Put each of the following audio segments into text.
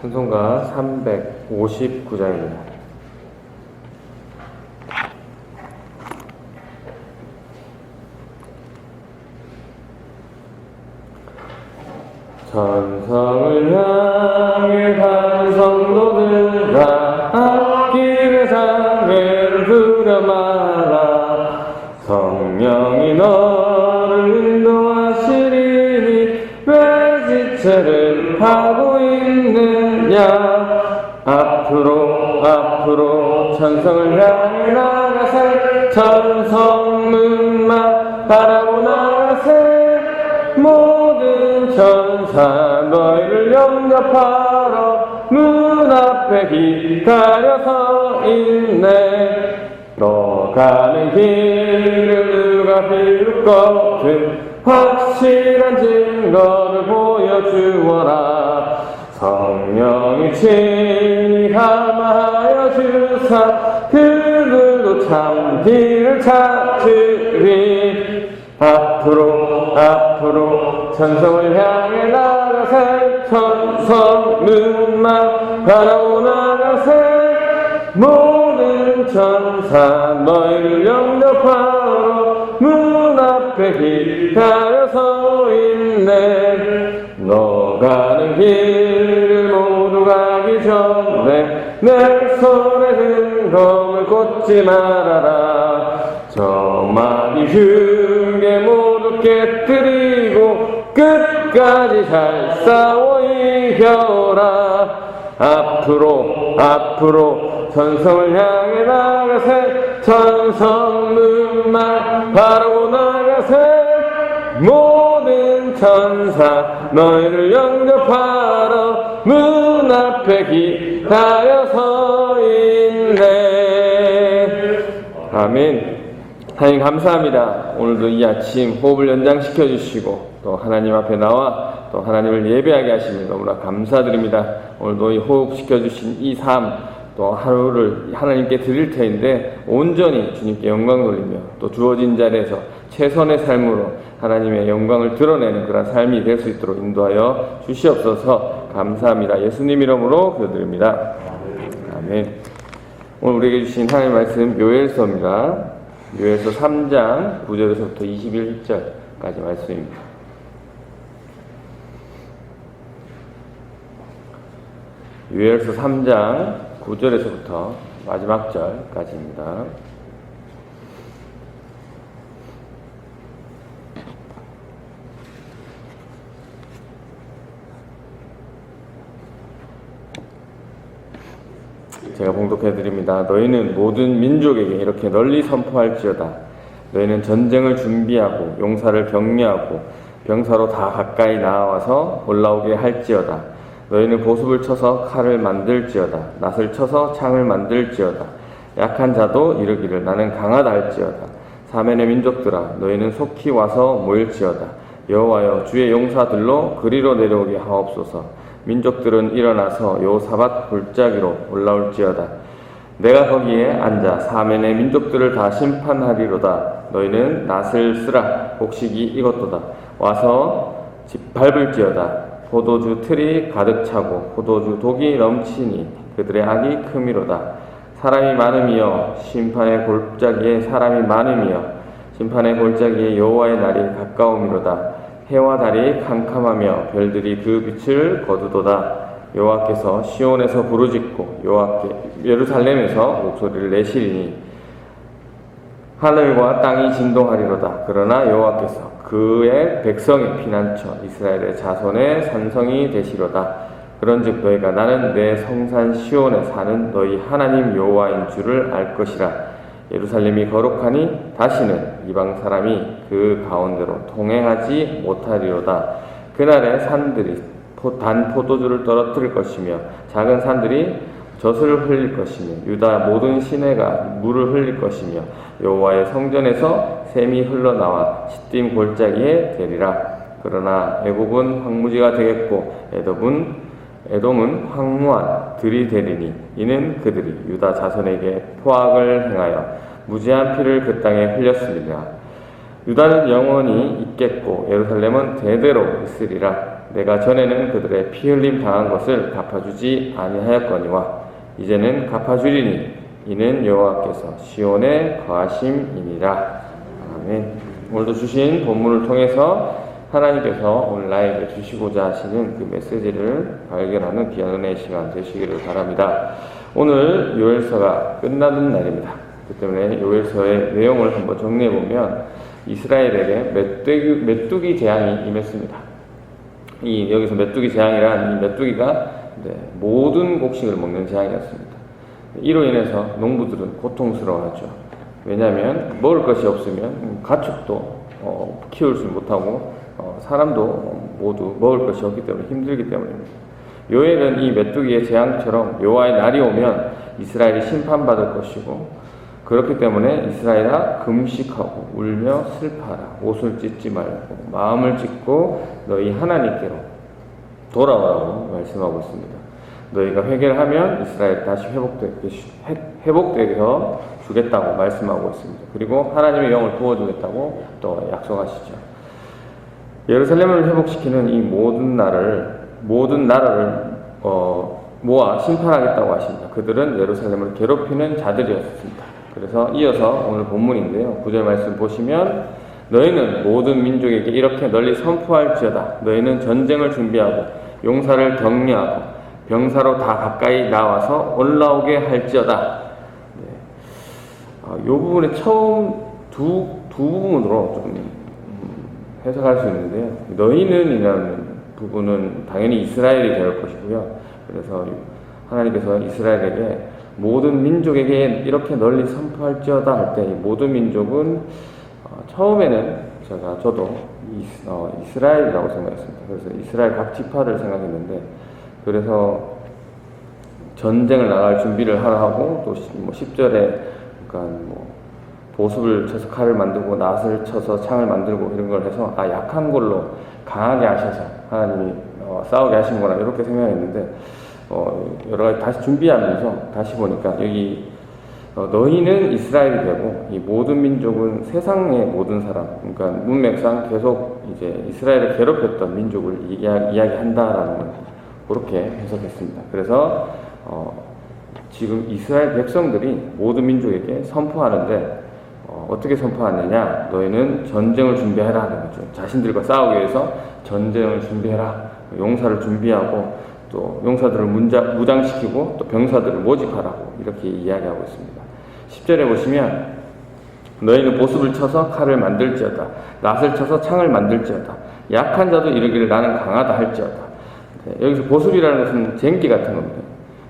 찬송가 359장입니다. 천성을 향 천성을 향해 나가세. 천성문만 바라보 나가세. 모든 천사 너희를 영접하러 문 앞에 기다려서 있네. 너 가는 길을 누가 비웃거든 확실한 증거를 보여주어라 성령이 친히 감하여 주사 그들도 참 길을 찾으리. 앞으로 앞으로 천성을 향해 나가세 천성문만 바라보 나가세 모든 천사 너희를 영접하러 문 앞에 기다려서 있네. 너 가는 길을 모두 가기 전에 내 손에 든 검을 꽂지 말아라. 저 많이 흉게 모두 깨뜨리고 끝까지 잘 싸워 이겨라. 앞으로 앞으로 천성을 향해 나가세. 천성문만 바라보 나가세. 모든 천사 너희를 영접하러 문 앞에 기다려 서 있네 아멘 하나님 감사합니다. 오늘도 이 아침 호흡을 연장시켜 주시고 또 하나님 앞에 나와 또 하나님을 예배하게 하시니 너무나 감사드립니다. 오늘도 이 호흡시켜 주신 이삶 또 하루를 하나님께 드릴 터인데 온전히 주님께 영광 돌리며 또 주어진 자리에서 최선의 삶으로 하나님의 영광을 드러내는 그런 삶이 될 수 있도록 인도하여 주시옵소서 감사합니다. 예수님 이름으로 기도드립니다. 아멘. 오늘 우리에게 주신 하나님 말씀 요엘서입니다. 요엘서 3장 9절에서부터 21절까지 말씀입니다. 요엘서 3장 9절에서부터 마지막 절까지입니다. 제가 봉독해 드립니다. 너희는 모든 민족에게 이렇게 널리 선포할지어다. 너희는 전쟁을 준비하고 용사를 격려하고 병사로 다 가까이 나와서 올라오게 할지어다. 너희는 보습을 쳐서 칼을 만들지어다. 낫을 쳐서 창을 만들지어다. 약한 자도 이르기를 나는 강하다 할지어다. 사면의 민족들아 너희는 속히 와서 모일지어다. 여호와여 주의 용사들로 그리로 내려오게 하옵소서. 민족들은 일어나서 요 사밭 골짜기로 올라올지어다. 내가 거기에 앉아 사면의 민족들을 다 심판하리로다. 너희는 낫을 쓰라. 곡식이 익었도다. 와서 집 밟을지어다. 포도주 틀이 가득 차고 포도주 독이 넘치니 그들의 악이 크미로다. 사람이 많음이여 심판의 골짜기에 사람이 많음이여 심판의 골짜기에 여호와의 날이 가까움이로다. 해와 달이 캄캄하며 별들이 그 빛을 거두도다. 여호와께서 시온에서 부르짖고 여호와께 예루살렘에서 목소리를 내시리니 하늘과 땅이 진동하리로다. 그러나 여호와께서 그의 백성의 피난처 이스라엘의 자손의 산성이 되시로다. 그런즉 너희가 나는 내 성산 시온에 사는 너희 하나님 여호와인 줄을 알 것이라. 예루살렘이 거룩하니 다시는 이방 사람이 그 가운데로 통행하지 못하리로다. 그날에 산들이 포- 단 포도주를 떨어뜨릴 것이며 작은 산들이 젖을 흘릴 것이며 유다 모든 시내가 물을 흘릴 것이며 여호와의 성전에서 샘이 흘러나와 시딤 골짜기에 되리라. 그러나 애국은 황무지가 되겠고 에돔은 에돔은 황무한 들이 되리니 이는 그들이 유다 자손에게 포악을 행하여 무지한 피를 그 땅에 흘렸습니다. 유다는 영원히 있겠고 예루살렘은 대대로 있으리라. 내가 전에는 그들의 피 흘림 당한 것을 갚아주지 아니하였거니와 이제는 갚아주리니 이는 여호와께서 시온에 거하심이니라. 아멘. 오늘도 주신 본문을 통해서 하나님께서 오늘 나에게 주시고자 하시는 그 메시지를 발견하는 귀한 은혜의 시간 되시기를 바랍니다. 오늘 요엘서가 끝나는 날입니다. 그 때문에 요엘서의 내용을 한번 정리해 보면 이스라엘에게 메뚜기, 메뚜기 재앙이 임했습니다. 이 여기서 메뚜기 재앙이란 이 메뚜기가 네, 모든 곡식을 먹는 재앙이었습니다. 이로 인해서 농부들은 고통스러워하죠. 왜냐하면 먹을 것이 없으면 가축도 어, 키울 수 못하고 어, 사람도 모두 먹을 것이 없기 때문에 힘들기 때문입니다. 요엘은 이 메뚜기의 재앙처럼 여호와의 날이 오면 이스라엘이 심판받을 것이고 그렇기 때문에 이스라엘아 금식하고 울며 슬퍼하라 옷을 찢지 말고 마음을 찢고 너희 하나님께로 돌아오라고 말씀하고 있습니다. 너희가 회개를 하면 이스라엘 다시 회복되게 주겠다고 말씀하고 있습니다. 그리고 하나님의 영을 부어주겠다고 또 약속하시죠. 예루살렘을 회복시키는 이 모든 나라를 모든 나라를 어, 모아 심판하겠다고 하십니다. 그들은 예루살렘을 괴롭히는 자들이었습니다. 그래서 이어서 오늘 본문인데요. 구절 말씀 보시면 너희는 모든 민족에게 이렇게 널리 선포할지어다. 너희는 전쟁을 준비하고 용사를 격려하고 병사로 다 가까이 나와서 올라오게 할지어다. 네. 아, 이 부분에 처음 두, 두 부분으로 좀 음, 해석할 수 있는데요. 너희는 이라는 부분은 당연히 이스라엘이 될 것이고요. 그래서 하나님께서 이스라엘에게 모든 민족에게 이렇게 널리 선포할지어다 할 때 모든 민족은 어, 처음에는 제가 저도 이스, 어, 이스라엘이라고 생각했습니다. 그래서 이스라엘 각 지파를 생각했는데 그래서 전쟁을 나갈 준비를 하라 하고 또뭐 10절에 그러니까 뭐 보습을 쳐서 칼을 만들고 낫을 쳐서 창을 만들고 이런 걸 해서 아 약한 걸로 강하게 하셔서 하나님이 어, 싸우게 하신 거나 이렇게 생각했는데 어, 여러 가지 다시 준비하면서 다시 보니까 여기 어, 너희는 이스라엘이 되고 이 모든 민족은 세상의 모든 사람 그러니까 문맥상 계속 이제 이스라엘을 괴롭혔던 민족을 이야, 이야기한다라는 걸 그렇게 해석했습니다. 그래서 어, 지금 이스라엘 백성들이 모든 민족에게 선포하는데 어, 어떻게 선포하느냐? 너희는 전쟁을 준비해라 하는 거죠. 자신들과 싸우기 위해서 전쟁을 준비해라. 용사를 준비하고 또 용사들을 문자, 무장시키고 또 병사들을 모집하라고 이렇게 이야기하고 있습니다. 10절에 보시면 너희는 보습을 쳐서 칼을 만들지어다. 낫을 쳐서 창을 만들지어다. 약한 자도 이르기를 나는 강하다 할지어다. 네, 여기서 보습이라는 것은 쟁기 같은 겁니다.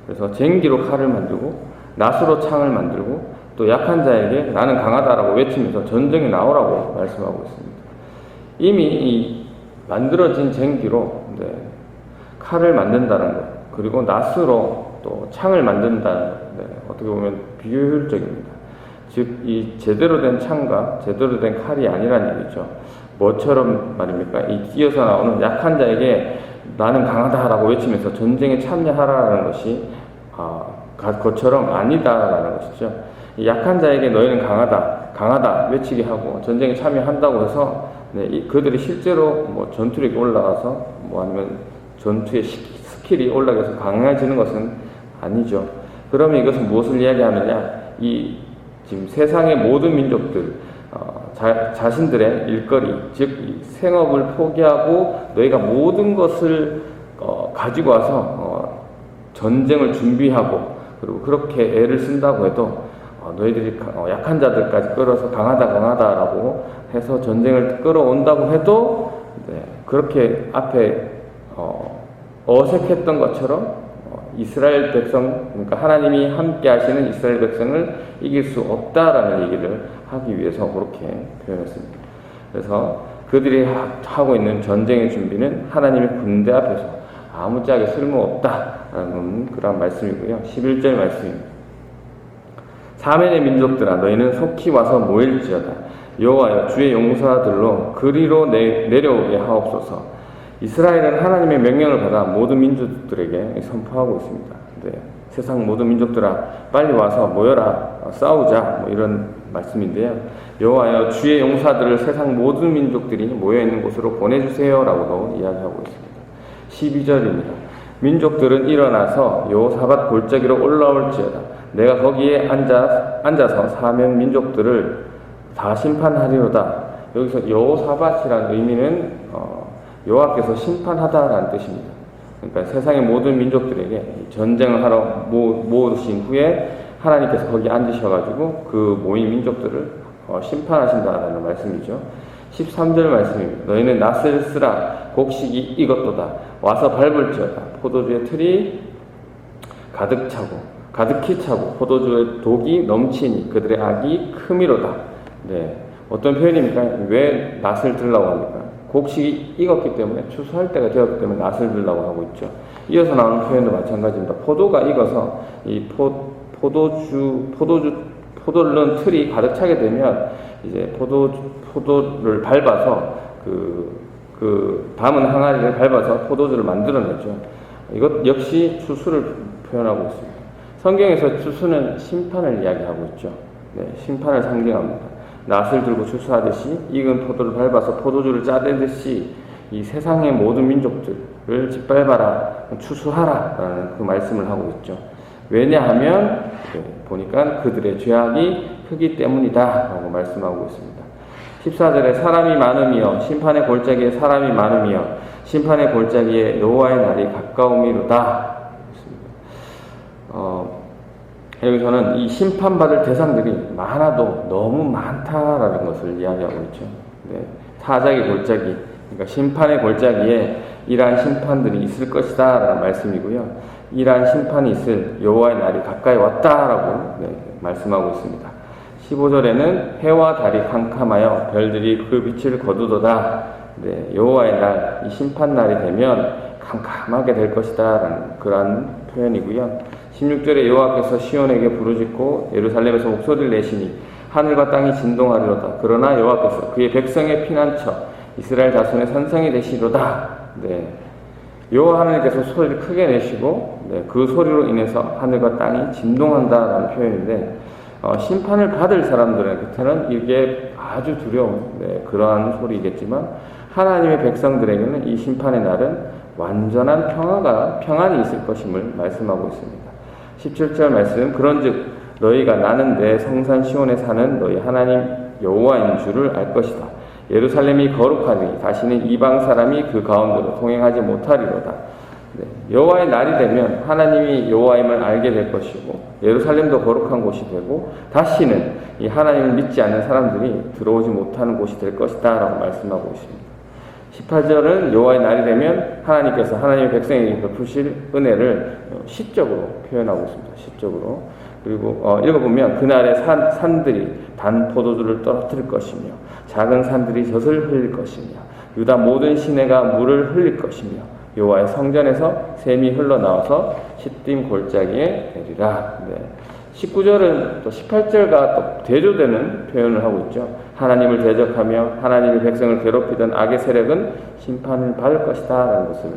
그래서 쟁기로 칼을 만들고 낫으로 창을 만들고 또 약한 자에게 나는 강하다라고 외치면서 전쟁에 나오라고 말씀하고 있습니다. 이미 이 만들어진 쟁기로 네, 칼을 만든다는 것, 그리고 낫으로 또 창을 만든다는 것, 네, 어떻게 보면 비효율적입니다. 즉, 이 제대로 된 창과 제대로 된 칼이 아니란 얘기죠. 뭐처럼 말입니까? 이 뛰어서 나오는 약한 자에게 나는 강하다라고 외치면서 전쟁에 참여하라는 것이 아, 것처럼 아니다라는 것이죠. 약한 자에게 너희는 강하다, 강하다 외치게 하고 전쟁에 참여한다고 해서 네, 이, 그들이 실제로 뭐 전투력이 올라가서 뭐 아니면 전투의 스킬이 올라가서 강해지는 것은 아니죠. 그러면 이것은 무엇을 이야기하느냐? 이 지금 세상의 모든 민족들 어, 자, 자신들의 일거리, 즉 생업을 포기하고 너희가 모든 것을 어, 가지고 와서 어, 전쟁을 준비하고 그리고 그렇게 애를 쓴다고 해도 어, 너희들이 어, 약한 자들까지 끌어서 강하다 강하다라고 해서 전쟁을 끌어온다고 해도 네, 그렇게 앞에 어, 어색했던 것처럼 어, 이스라엘 백성, 그러니까 하나님이 함께 하시는 이스라엘 백성을 이길 수 없다라는 얘기를 하기 위해서 그렇게 표현했습니다. 그래서 그들이 하고 있는 전쟁의 준비는 하나님의 군대 앞에서 아무짝에 쓸모없다라는 그런 말씀이고요. 11절 말씀입니다. 사면의 민족들아 너희는 속히 와서 모일지어다 여호와여 주의 용사들로 그리로 내, 내려오게 하옵소서 이스라엘은 하나님의 명령을 받아 모든 민족들에게 선포하고 있습니다. 네, 세상 모든 민족들아 빨리 와서 모여라 싸우자 뭐 이런 말씀인데요. 여호와여 주의 용사들을 세상 모든 민족들이 모여 있는 곳으로 보내주세요 라고도 이야기하고 있습니다. 12절입니다. 민족들은 일어나서 요사밭 골짜기로 올라올지어다. 내가 거기에 앉아, 앉아서 사면 민족들을 다 심판하리로다. 여기서 요사밭이라는 의미는 어, 여호와께서 심판하다라는 뜻입니다. 그러니까 세상의 모든 민족들에게 전쟁을 하러 모, 모으신 후에 하나님께서 거기 앉으셔가지고 그 모인 민족들을 어, 심판하신다라는 말씀이죠. 13절 말씀입니다. 너희는 낫을 쓰라 곡식이 익었도다 와서 밟을지어다 포도주의 틀이 가득 차고 가득히 차고 포도주의 독이 넘치니 그들의 악이 크미로다. 네. 어떤 표현입니까? 왜 낫을 들라고 합니까? 곡식이 익었기 때문에 추수할 때가 되었기 때문에 낫을 들라고 하고 있죠. 이어서 나오는 표현도 마찬가지입니다. 포도가 익어서 이 포, 포도주 포도주 포도를 넣은 틀이 가득 차게 되면 이제 포도 포도를 밟아서 그, 그 담은 항아리를 밟아서 포도주를 만들어내죠. 이것 역시 추수를 표현하고 있습니다. 성경에서 추수는 심판을 이야기하고 있죠. 네, 심판을 상징합니다. 낫을 들고 추수하듯이 익은 포도를 밟아서 포도주를 짜내듯이 이 세상의 모든 민족들을 짓밟아라, 추수하라라는 그 말씀을 하고 있죠. 왜냐하면 네, 보니까 그들의 죄악이 크기 때문이다라고 말씀하고 있습니다. 14절에 사람이 많으며 심판의 골짜기에 사람이 많으며 심판의 골짜기에 여호와의 날이 가까움이로다. 어, 여기서는 이 심판받을 대상들이 많아도 너무 많다라는 것을 이야기하고 있죠. 네, 타작의 골짜기, 그러니까 심판의 골짜기에 이러한 심판들이 있을 것이다 라는 말씀이고요. 이러한 심판이 있을 여호와의 날이 가까이 왔다라고 네, 말씀하고 있습니다. 15절에는 해와 달이 캄캄하여 별들이 그 빛을 거두도다. 네, 여호와의 날, 이 심판 날이 되면 캄캄하게 될 것이다 라는 그러한 표현이고요. 16절에 여호와께서 시온에게 부르짖고 예루살렘에서 목소리를 내시니 하늘과 땅이 진동하리로다. 그러나 여호와께서 그의 백성의 피난처 이스라엘 자손의 산성이 되시로다. 네. 여호와 하나님께서 소리를 크게 내시고 네, 그 소리로 인해서 하늘과 땅이 진동한다라는 표현인데 어, 심판을 받을 사람들의 곁에는 이게 아주 두려운 네, 그러한 소리겠지만 하나님의 백성들에게는 이 심판의 날은 완전한 평화가 평안이 있을 것임을 말씀하고 있습니다. 17절 말씀 그런즉 너희가 나는 내 성산 시온에 사는 너희 하나님 여호와인 줄을 알 것이다. 예루살렘이 거룩하니 다시는 이방 사람이 그 가운데로 통행하지 못하리로다. 네, 여호와의 날이 되면 하나님이 여호와임을 알게 될 것이고 예루살렘도 거룩한 곳이 되고 다시는 이 하나님을 믿지 않는 사람들이 들어오지 못하는 곳이 될 것이다라고 말씀하고 있습니다. 18절은 여호와의 날이 되면 하나님께서 하나님의 백성에게 베푸실 은혜를 시적으로 표현하고 있습니다. 시적으로. 그리고 어, 읽어보면 그날에 산, 산들이 단 포도주를 떨어뜨릴 것이며 작은 산들이 젖을 흘릴 것이며 유다 모든 시내가 물을 흘릴 것이며 여호와의 성전에서 샘이 흘러나와서 시딤 골짜기에 내리라. 네. 19절은 또 18절과 또 대조되는 표현을 하고 있죠. 하나님을 대적하며 하나님의 백성을 괴롭히던 악의 세력은 심판을 받을 것이다. 라는 것을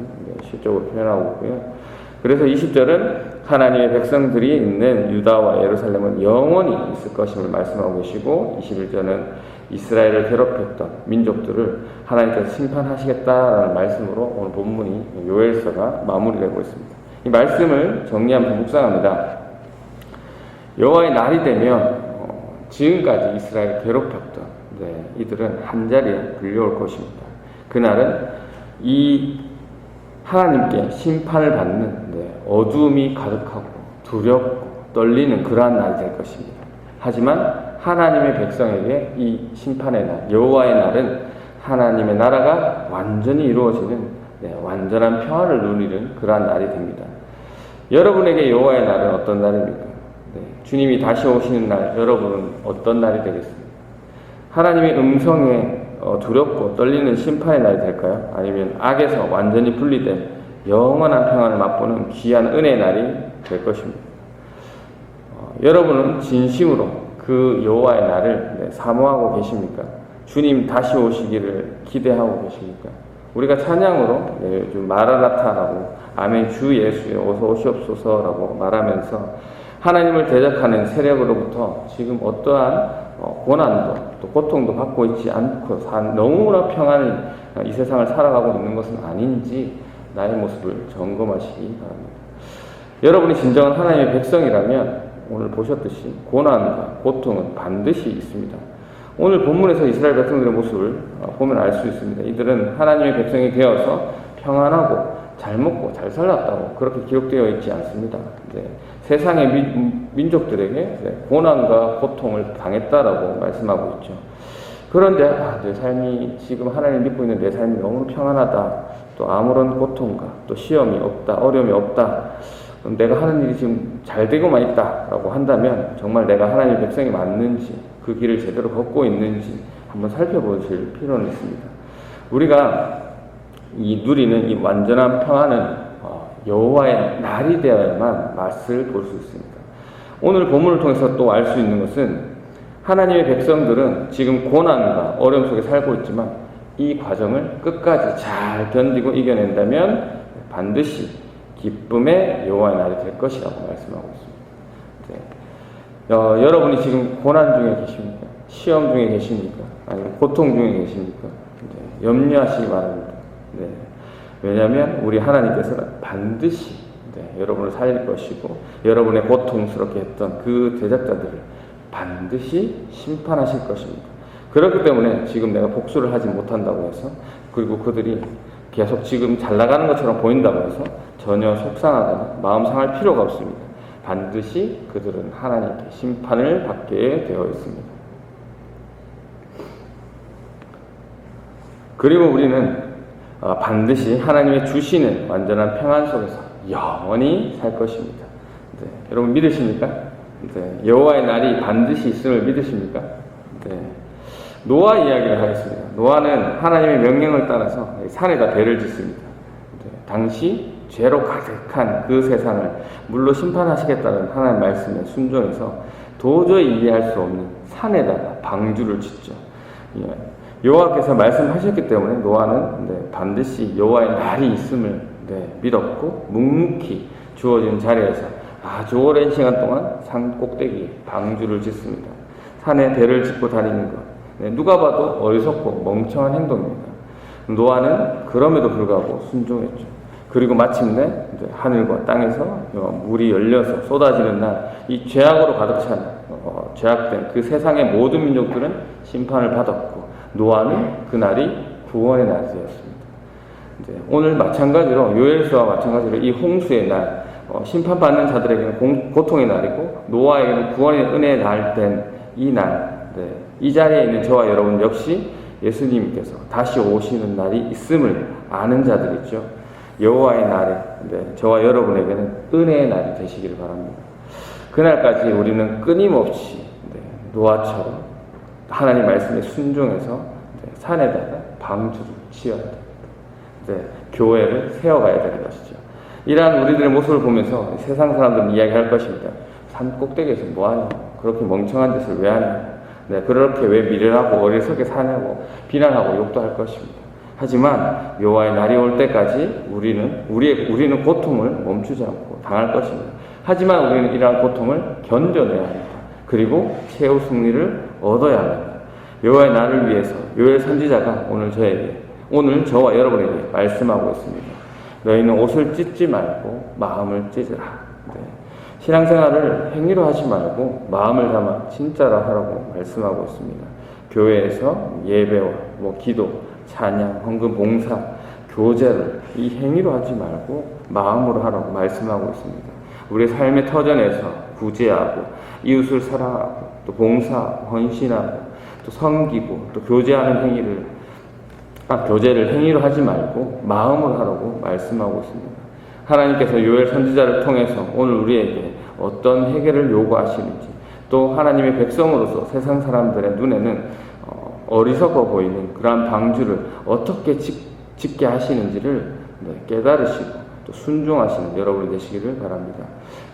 실적으로 표현하고 있고요. 그래서 20절은 하나님의 백성들이 있는 유다와 예루살렘은 영원히 있을 것임을 말씀하고 계시고 21절은 이스라엘을 괴롭혔던 민족들을 하나님께서 심판하시겠다라는 말씀으로 오늘 본문이 요엘서가 마무리되고 있습니다. 이 말씀을 정리하면서 묵상합니다. 여호와의 날이 되면 어, 지금까지 이스라엘을 괴롭혔던 네, 이들은 한 자리에 불려올 것입니다. 그날은 이 하나님께 심판을 받는 네, 어둠이 가득하고 두렵고 떨리는 그러한 날이 될 것입니다. 하지만 하나님의 백성에게 이 심판의 날, 여호와의 날은 하나님의 나라가 완전히 이루어지는 네, 완전한 평화를 누리는 그러한 날이 됩니다. 여러분에게 여호와의 날은 어떤 날입니까? 네, 주님이 다시 오시는 날, 여러분은 어떤 날이 되겠습니까? 하나님의 음성에 어, 두렵고 떨리는 심판의 날이 될까요? 아니면 악에서 완전히 분리된 영원한 평안을 맛보는 귀한 은혜의 날이 될 것입니다. 어, 여러분은 진심으로 그 여호와의 날을 네, 사모하고 계십니까? 주님 다시 오시기를 기대하고 계십니까? 우리가 찬양으로 네, 마라나타라고 아멘 주 예수여 어서 오시옵소서라고 말하면서 하나님을 대적하는 세력으로부터 지금 어떠한 어, 고난도 또 고통도 받고 있지 않고 너무나 평안히 이 세상을 살아가고 있는 것은 아닌지 나의 모습을 점검하시기 바랍니다. 여러분이 진정한 하나님의 백성이라면 오늘 보셨듯이 고난과 고통은 반드시 있습니다. 오늘 본문에서 이스라엘 백성들의 모습을 어, 보면 알 수 있습니다. 이들은 하나님의 백성이 되어서 평안하고 잘 먹고 잘 살았다고 그렇게 기록되어 있지 않습니다. 네. 세상의 민, 민족들에게 네, 고난과 고통을 당했다라고 말씀하고 있죠. 그런데 아, 내 삶이 지금 하나님 믿고 있는 내 삶이 너무 평안하다. 또 아무런 고통과 또 시험이 없다. 어려움이 없다. 내가 하는 일이 지금 잘 되고만 있다라고 한다면 정말 내가 하나님의 백성이 맞는지 그 길을 제대로 걷고 있는지 한번 살펴보실 필요는 있습니다. 우리가 이 누리는 이 완전한 평안은 어, 여호와의 날이 되어야만 맛을 볼 수 있습니다. 오늘 본문을 통해서 또 알 수 있는 것은 하나님의 백성들은 지금 고난과 어려움 속에 살고 있지만 이 과정을 끝까지 잘 견디고 이겨낸다면 반드시 기쁨의 여호와의 날이 될 것이라고 말씀하고 있습니다. 네. 어, 여러분이 지금 고난 중에 계십니까? 시험 중에 계십니까? 아니면 고통 중에 계십니까? 네. 염려하시기 바랍니다. 네. 왜냐하면 우리 하나님께서는 반드시 네, 여러분을 살릴 것이고 여러분의 고통스럽게 했던 그 대적자들을 반드시 심판하실 것입니다. 그렇기 때문에 지금 내가 복수를 하지 못한다고 해서 그리고 그들이 계속 지금 잘 나가는 것처럼 보인다고 해서 전혀 속상하거나 마음 상할 필요가 없습니다. 반드시 그들은 하나님께 심판을 받게 되어 있습니다. 그리고 우리는 어, 반드시 하나님의 주시는 완전한 평안 속에서 영원히 살 것입니다. 네, 여러분 믿으십니까? 네, 여호와의 날이 반드시 있음을 믿으십니까? 네. 노아 이야기를 하겠습니다. 노아는 하나님의 명령을 따라서 산에다 배를 짓습니다. 네, 당시 죄로 가득한 그 세상을 물로 심판하시겠다는 하나님 말씀에 순종해서 도저히 이해할 수 없는 산에다가 방주를 짓죠. 예. 여호와께서 말씀하셨기 때문에 노아는 네, 반드시 여호와의 날이 있음을 네, 믿었고 묵묵히 주어진 자리에서 아주 오랜 시간 동안 산 꼭대기에 방주를 짓습니다. 산에 배를 짓고 다니는 것 네, 누가 봐도 어리석고 멍청한 행동입니다. 노아는 그럼에도 불구하고 순종했죠. 그리고 마침내 하늘과 땅에서 어, 물이 열려서 쏟아지는 날, 이 죄악으로 가득 찬 어, 죄악된 그 세상의 모든 민족들은 심판을 받았고 노아는 그날이 구원의 날이 되었습니다. 오늘 마찬가지로 요엘서와 마찬가지로 이 홍수의 날, 어, 심판받는 자들에게는 공, 고통의 날이고 노아에게는 구원의 은혜의 날 된 이 날, 네. 이 자리에 있는 저와 여러분 역시 예수님께서 다시 오시는 날이 있음을 아는 자들이죠. 여호와의 날에 네, 저와 여러분에게는 은혜의 날이 되시기를 바랍니다. 그날까지 우리는 끊임없이 네, 노아처럼 하나님 말씀에 순종해서 네, 산에다가 방주를 지어야 됩니다. 네, 교회를 세워가야 되는 것이죠. 이러한 우리들의 모습을 보면서 세상 사람들은 이야기할 것입니다. 산 꼭대기에서 뭐하냐? 그렇게 멍청한 짓을 왜 하냐? 네, 그렇게 왜 미련하고 어리석게 사냐고 비난하고 욕도 할 것입니다. 하지만 여호와의 날이 올 때까지 우리는 우리의 우리는 고통을 멈추지 않고 당할 것입니다. 하지만 우리는 이러한 고통을 견뎌내야 합니다. 그리고 최후 승리를 얻어야 합니다. 여호와의 날을 위해서 요엘 선지자가 오늘 저에게 오늘 저와 여러분에게 말씀하고 있습니다. 너희는 옷을 찢지 말고 마음을 찢으라. 네. 신앙생활을 행위로 하지 말고 마음을 담아 진짜로 하라고 말씀하고 있습니다. 교회에서 예배와 뭐 기도, 찬양, 헌금, 봉사, 교제를 이 행위로 하지 말고 마음으로 하라고 말씀하고 있습니다. 우리 삶의 터전에서 구제하고 이웃을 사랑하고 또 봉사하고 헌신하고 또 섬기고 또 교제하는 행위를 아, 교제를 행위로 하지 말고 마음으로 하라고 말씀하고 있습니다. 하나님께서 요엘 선지자를 통해서 오늘 우리에게 어떤 해결을 요구하시는지 또 하나님의 백성으로서 세상 사람들의 눈에는 어, 어리석어 보이는 그러한 방주를 어떻게 짓, 게 하시는지를 네, 깨달으시고 또 순종하시는 여러분이 되시기를 바랍니다.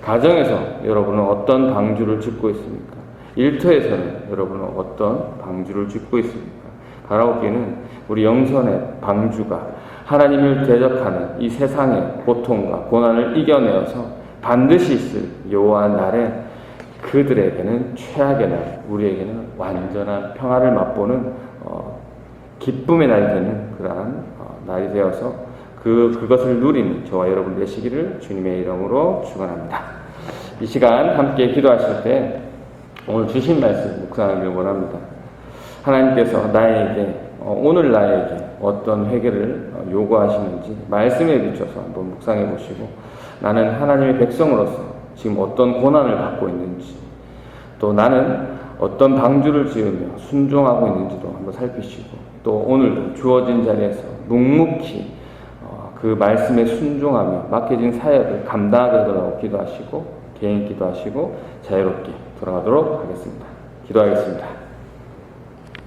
가정에서 여러분은 어떤 방주를 짓고 있습니까? 일터에서는 여러분은 어떤 방주를 짓고 있습니까? 바라옵기는 우리 영선의 방주가 하나님을 대적하는 이 세상의 고통과 고난을 이겨내어서 반드시 있을 여호와 날에 그들에게는 최악의 날, 우리에게는 완전한 평화를 맛보는 어, 기쁨의 날이 되는 그러한 어, 날이 되어서 그, 그것을 누리는 저와 여러분 되시기를 주님의 이름으로 축원합니다. 이 시간 함께 기도하실 때 오늘 주신 말씀 묵상하길 원합니다. 하나님께서 나에게 어, 오늘 나에게 어떤 회개를 어, 요구하시는지 말씀에 비춰서 한번 묵상해 보시고 나는 하나님의 백성으로서 지금 어떤 고난을 받고 있는지 또 나는 어떤 방주를 지으며 순종하고 있는지도 한번 살피시고 또 오늘도 주어진 자리에서 묵묵히 어, 그 말씀에 순종하며 맡겨진 사역을 감당하게 하도록 기도하시고 개인 기도하시고 자유롭게 돌아가도록 하겠습니다. 기도하겠습니다.